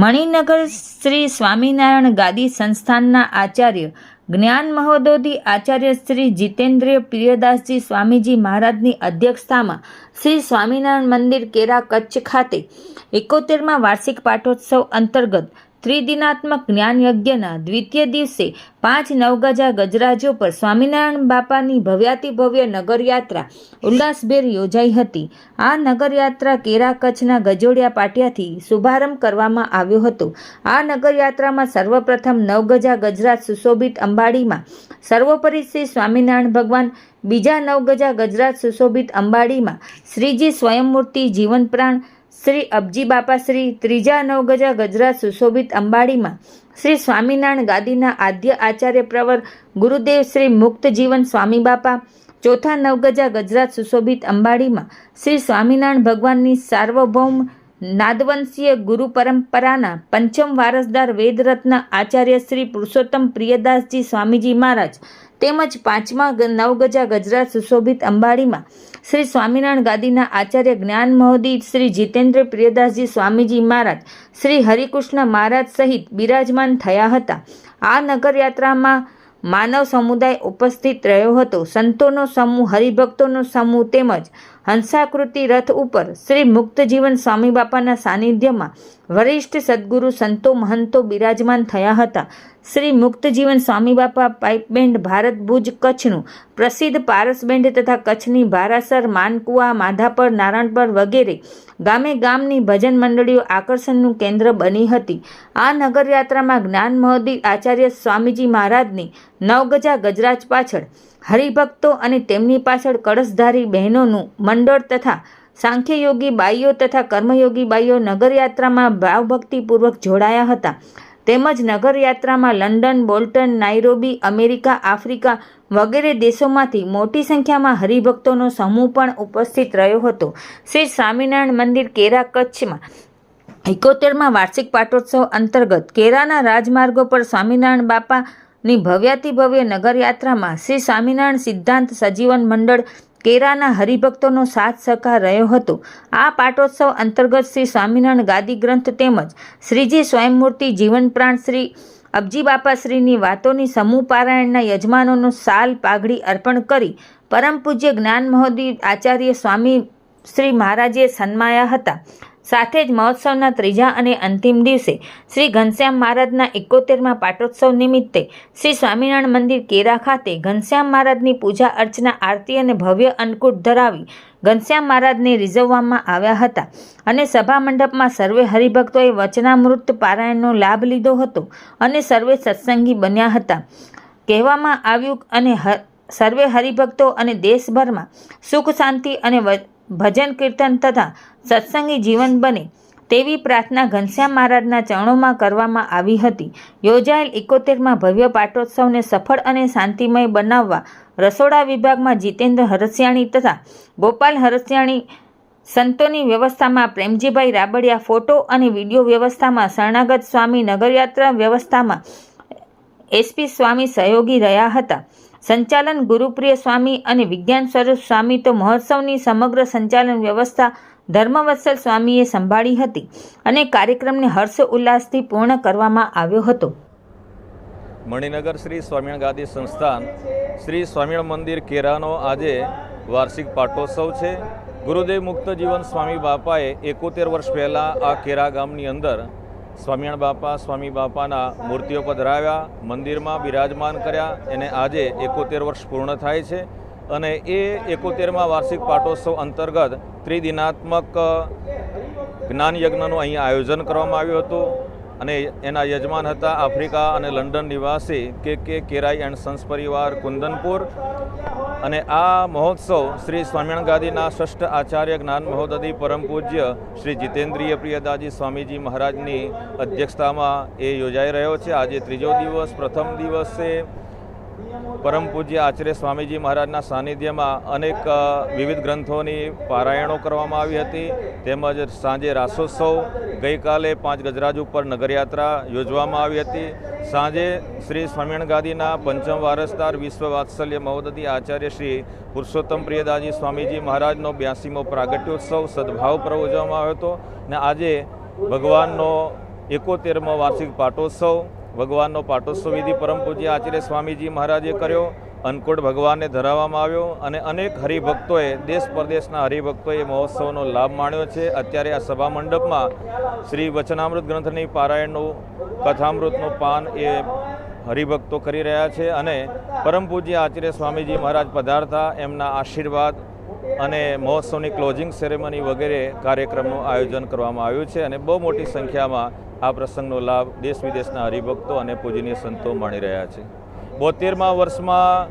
મણિનગર શ્રી સ્વામિનારાયણ ગાદી સંસ્થાનના આચાર્ય જ્ઞાન મહોદોધી આચાર્ય શ્રી જીતેન્દ્રિય પ્રિયદાસજી સ્વામીજી મહારાજની અધ્યક્ષતામાં શ્રી સ્વામિનારાયણ મંદિર કેરા કચ્છ ખાતે એકોતેરમાં વાર્ષિક પાઠોત્સવ અંતર્ગત ત્રિદિનાત્મક જ્ઞાન યજ્ઞના દ્વિતીય દિવસે પાંચ નવગજા ગજરાજો પર સ્વામિનારાયણ બાપાની ભવ્યાતિભવ્ય નગરયાત્રા ઉલ્લાસભેર યોજાઈ હતી. આ નગરયાત્રા કેરા કચ્છના ગજોડિયા પાટિયાથી શુભારંભ કરવામાં આવ્યો હતો. આ નગરયાત્રામાં સર્વપ્રથમ નવગજા ગજરાજ સુશોભિત અંબાડીમાં સર્વોપરી શ્રી સ્વામિનારાયણ ભગવાન, બીજા નવગજા ગજરાજ સુશોભિત અંબાડીમાં શ્રીજી સ્વયંમૂર્તિ જીવન પ્રાણ શ્રી અબજી બાપા શ્રી ત્રીજા નવગજા ગજરાજ સુશોભિત અંબાડીમાં શ્રી સ્વામિનારાયણ ગાદીના આદ્ય આચાર્ય પ્રવર ગુરુદેવ શ્રી મુક્ત જીવન સ્વામી બાપા, ચોથા નવગજા ગજરાત સુશોભિત અંબાડીમાં શ્રી સ્વામિનારાયણ ભગવાનની સાર્વભૌમ નાદવંશીય ગુરુ પરંપરાના પંચમ વારસદાર વેદરત્ન આચાર્ય શ્રી પુરુષોત્તમ પ્રિયદાસજી સ્વામીજી મહારાજ તેમજ પાંચમા નવગજા ગજરાત સુશોભિત અંબાડીમાં શ્રી સ્વામિનારાયણ ગાદીના આચાર્ય જ્ઞાન મહોદી, શ્રી જીતેન્દ્ર પ્રિયદાસજી સ્વામીજી મહારાજ, શ્રી હરિકૃષ્ણ મહારાજ સહિત બિરાજમાન થયા હતા. આ નગરયાત્રામાં માનવ સમુદાય ઉપસ્થિત રહ્યો હતો. સંતોનો સમૂહ, હરિભક્તોનો સમૂહ તેમજ હંસાકૃતિ રથ ઉપર શ્રી મુક્તજીવન સ્વામી બાપાના સાનિધ્યમાં વરિષ્ઠ સદગુરુ સંતો મહંતો બિરાજમાન થયા હતા. શ્રી મુક્તજીવન સ્વામી બાપા પાઇપ બેન્ડ ભારત ભુજ કચ્છનું પ્રસિદ્ધ પારસ બેન્ડ તથા કચ્છની ભારાસર, માનકુવા, માધાપર, નારણપર વગેરે ગામે ગામની ભજન મંડળીઓ આકર્ષણનું કેન્દ્ર બની હતી. આ નગરયાત્રામાં જ્ઞાન મહોદી આચાર્ય સ્વામીજી મહારાજની નવગજા ગજરાજ પાછળ હરિભક્તો અને તેમની પાછળ કળશધારી બહેનોનું મંડળ તથા સાંખ્યયોગી બાઈઓ તથા કર્મયોગી બાઈઓ નગરયાત્રામાં ભાવભક્તિપૂર્વક જોડાયા હતા. તેમજ નગરયાત્રામાં London, Bolton, Nairobi, America, Africa વગેરે દેશોમાંથી મોટી સંખ્યામાં હરિભક્તોનો સમૂહ પણ ઉપસ્થિત રહ્યો હતો. શ્રી સ્વામિનારાયણ મંદિર કેરા કચ્છમાં એકોતેરમાં વાર્ષિક પાટોત્સવ અંતર્ગત કેરાના રાજમાર્ગો પર સ્વામિનારાયણ બાપાની ભવ્યાતિભવ્ય નગરયાત્રામાં શ્રી સ્વામિનારાયણ સિદ્ધાંત સજીવન મંડળ કેરાના હરિભક્તોનો સાથ સહકાર રહ્યો હતો. આ પાટોત્સવ અંતર્ગત શ્રી સ્વામિનારાયણ ગાદી ગ્રંથ તેમજ શ્રીજી સ્વયંમૂર્તિ જીવનપ્રાણ શ્રી અબજી બાપાશ્રીની વાતોની સમૂહ પારાયણના યજમાનોનો સાલ પાઘડી અર્પણ કરી પરમ પૂજ્ય જ્ઞાન મહોદી આચાર્ય સ્વામી શ્રી મહારાજે સન્માયા હતા. સાથે જ મહોત્સવના ત્રીજા અને અંતિમ દિવસે શ્રી ઘનશ્યામ મહારાજના એકોતેરમાં પાટોત્સવ નિમિત્તે શ્રી સ્વામિનારાયણ મંદિર કેરા ખાતે ઘનશ્યામ મહારાજની પૂજા અર્ચના, આરતી અને ભવ્ય અન્નકૂટ ધરાવી ઘનશ્યામ મહારાજને રીઝવવામાં આવ્યા હતા અને સભા મંડપમાં સર્વે હરિભક્તોએ વચનામૃત પારાયણનો લાભ લીધો હતો અને સર્વે સત્સંગી બન્યા હતા. કહેવામાં આવ્યું અને સર્વે હરિભક્તો અને દેશભરમાં સુખ, શાંતિ અને ભજન કીર્તન તથા સત્સંગી જીવન બને તેવી પ્રાર્થના ઘનશ્યામ મહારાજના ચરણોમાં કરવામાં આવી હતી. યોજાયેલ એકોતેરમાં ભવ્ય પાટોત્સવને સફળ અને શાંતિમય બનાવવા રસોડા વિભાગમાં જીતેન્દ્ર હરસિયાણી તથા ગોપાલ હરસિયાણી સંતોની વ્યવસ્થામાં પ્રેમજીભાઈ રાબડિયા ફોટો અને વીડિયો વ્યવસ્થામાં શરણાગત સ્વામી નગરયાત્રા વ્યવસ્થામાં એસપી સ્વામી સહયોગી રહ્યા હતા. સંચાલન ગુરુપ્રિય સ્વામી અને વિજ્ઞાન સ્વરૂપ સ્વામી તો મહોત્સવની સમગ્ર સંચાલન વ્યવસ્થા ધર્મવત્સલ સ્વામીએ સંભાળી હતી અને કાર્યક્રમને હર્ષ ઉલ્લાસથી પૂર્ણ કરવામાં આવ્યો હતો. મણિનગર શ્રી સ્વામિનારાયણ ગાદી સંસ્થાન શ્રી સ્વામિનારાયણ મંદિર કેરાનો આજે વાર્ષિક પાટોત્સવ છે. ગુરુદેવ મુક્ત જીવન સ્વામી બાપાએ એકોતેર વર્ષ પહેલાં આ કેરા ગામની અંદર સ્વામિનારાયણ બાપા, સ્વામી બાપાના મૂર્તિઓ પધરાવ્યા, મંદિરમાં બિરાજમાન કર્યા. એને આજે એકોતેર વર્ષ પૂર્ણ થાય છે અને એ એકોતેરમાં વાર્ષિક પાટોત્સવ અંતર્ગત ત્રિદિનાત્મક જ્ઞાન યજ્ઞનું અહીં આયોજન કરવામાં આવ્યું હતું. અને એના યજમાન હતા આફ્રિકા અને લંડન નિવાસી કે કે કેરાઈ એન્ડ સન્સ પરિવાર, કુંદનપુર. અને આ મહોત્સવ શ્રી સ્વામિનારાયણ ગાદીના ષષ્ઠ આચાર્ય જ્ઞાન મહોદધી પરમ પૂજ્ય શ્રી જીતેન્દ્રિય પ્રિયદાજી સ્વામીજી મહારાજની અધ્યક્ષતામાં એ યોજાઈ રહ્યો છે. આજે ત્રીજો દિવસ, પ્રથમ દિવસે પરમ પૂજ્ય આચાર્ય સ્વામીજી મહારાજના સાનિધ્યમાં અનેક વિવિધ ગ્રંથોની પારાયણો કરવામાં આવી હતી. તેમજ સાંજે રાસોત્સવ ગઈકાલે પાંચ ગજરાજ ઉપર નગરયાત્રા યોજવામાં આવી હતી. સાંજે શ્રી સ્વામિનારાયણ ગાદીના પંચમ વારસદાર વિશ્વ વાત્સલ્ય મહોદતી આચાર્ય શ્રી પુરુષોત્તમ પ્રિયદાજી સ્વામીજી મહારાજનો બ્યાસીમો પ્રાગટ્યોત્સવ સદભાવ પર ઉજવવામાં આવ્યો હતો. અને આજે ભગવાનનો એકોતેરમો વાર્ષિક પાટોત્સવ ભગવાનનો પાટોત્સવ વિધિ પરમ પૂજ્ય આચાર્ય સ્વામીજી મહારાજે કર્યો. અન્નકૂટ ભગવાનને ધરાવવામાં આવ્યો અને અનેક હરિભક્તોએ, દેશ પરદેશના હરિભક્તોએ મહોત્સવનો લાભ માણ્યો છે. અત્યારે આ સભા મંડપમાં શ્રી વચનામૃત ગ્રંથની પારાયણનું, કથામૃતનું પાન એ હરિભક્તો કરી રહ્યા છે અને પરમ પૂજ્ય આચાર્ય સ્વામીજી મહારાજ પધારતા, એમના આશીર્વાદ અને મહોત્સવની ક્લોઝિંગ સેરેમની વગેરે કાર્યક્રમનું આયોજન કરવામાં આવ્યું છે અને બહુ મોટી સંખ્યામાં આ પ્રસંગનો લાભ દેશ વિદેશના હરિભક્તો અને પૂજનીય સંતો માણી રહ્યા છે. બોતેરમા વર્ષમાં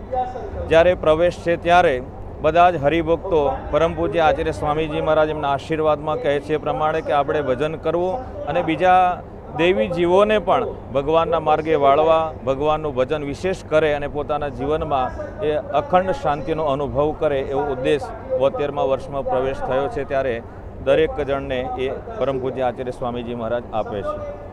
જ્યારે પ્રવેશ છે ત્યારે બધા જ હરિભક્તો પરમ પૂજ્ય આચાર્ય સ્વામીજી મહારાજ એમના આશીર્વાદમાં કહે છે એ પ્રમાણે કે આપણે ભજન કરવું અને બીજા દેવી જીવોને પણ ભગવાનના માર્ગે વાળવા, ભગવાનનું ભજન વિશેષ કરે અને પોતાના જીવનમાં એ અખંડ શાંતિનો અનુભવ કરે એવો ઉદ્દેશ બોતેરમા વર્ષમાં પ્રવેશ થયો છે ત્યારે દરેક જણને એ પરમ પૂજ્ય આચાર્ય સ્વામીજી મહારાજ આપે છે.